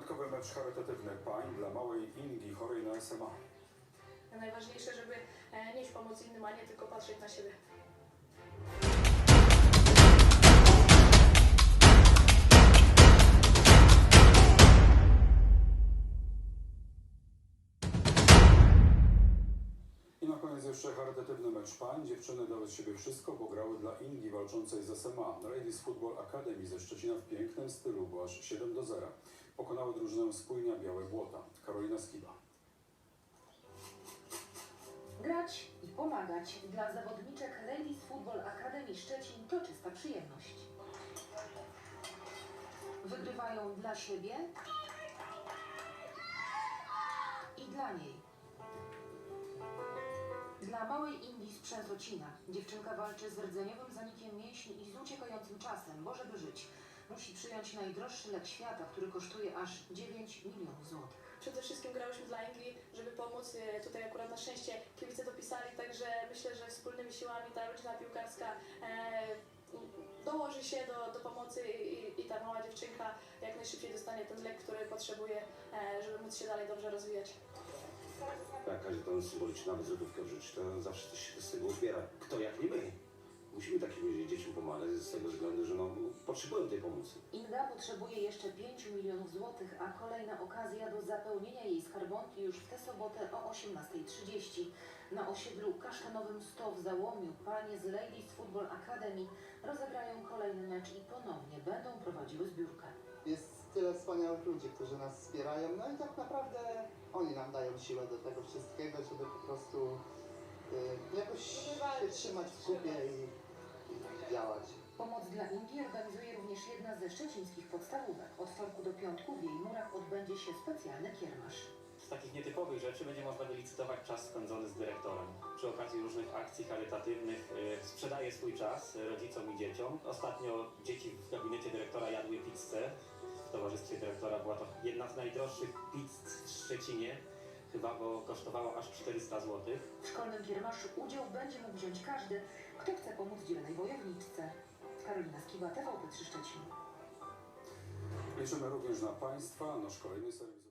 Wyjątkowy mecz charytatywny pań dla małej Ingi chorej na SMA. Najważniejsze, żeby e, nieść pomoc innym, a nie tylko patrzeć na siebie. I na koniec jeszcze charytatywny mecz pań. Dziewczyny dały z siebie wszystko, bo grały dla Ingi walczącej z SMA. Ladies Football Academy ze Szczecina w pięknym stylu, bo aż 7 do 0. Pokonały drużynę spójnia Białe Błota. Karolina Skiba. Grać i pomagać dla zawodniczek Ladies Football Academy Szczecin to czysta przyjemność. Wygrywają dla siebie i dla niej. Dla małej Indii z Przęsocina dziewczynka walczy z rdzeniowym zanikiem mięśni i z uciekającym czasem, bo żeby żyć, musi przyjąć najdroższy lek świata, który kosztuje aż 9 milionów złotych. Przede wszystkim grałyśmy dla Anglii, żeby pomóc. E, Tutaj akurat na szczęście kibice dopisali, także myślę, że wspólnymi siłami ta rodzina piłkarska e, dołoży się do, do pomocy i, i ta mała dziewczynka jak najszybciej dostanie ten lek, który potrzebuje, e, żeby móc się dalej dobrze rozwijać. Tak, każdy ten symboliczny nawet złotówkę w życiu, to zawsze coś się z tego zbiera. Kto jak nie my. Musimy takim dzieciom pomagać z tego względu, że no, potrzebują tej pomocy. Inga potrzebuje jeszcze 5 milionów złotych, a kolejna okazja do zapełnienia jej skarbonki już w tę sobotę o 18.30. Na osiedlu kasztanowym 100 w Załomiu panie z Ladies Football Academy rozegrają kolejny mecz i ponownie będą prowadziły zbiórkę. Jest tyle wspaniałych ludzi, którzy nas wspierają, no i tak naprawdę oni nam dają siłę do tego wszystkiego, żeby po prostu jakoś się trzymać w kupie i, i działać. Pomoc dla Indii organizuje również jedna ze szczecińskich podstawówek. Od wtorku do piątku w jej murach odbędzie się specjalny kiermasz. Z takich nietypowych rzeczy będzie można wylicytować czas spędzony z dyrektorem. Przy okazji różnych akcji charytatywnych y, sprzedaje swój czas y, rodzicom i dzieciom. Ostatnio dzieci w gabinecie dyrektora jadły pizzę. W towarzystwie dyrektora była to jedna z najdroższych pizz w Szczecinie. Chyba, bo kosztowała aż 400 zł. W szkolnym kiermaszu udział będzie mógł wziąć każdy, kto chce pomóc dzielnej wojowniczce. Karolina Skiba, TVP3 Szczecin. Liczymy również na Państwa. Nasz kolejny serwis.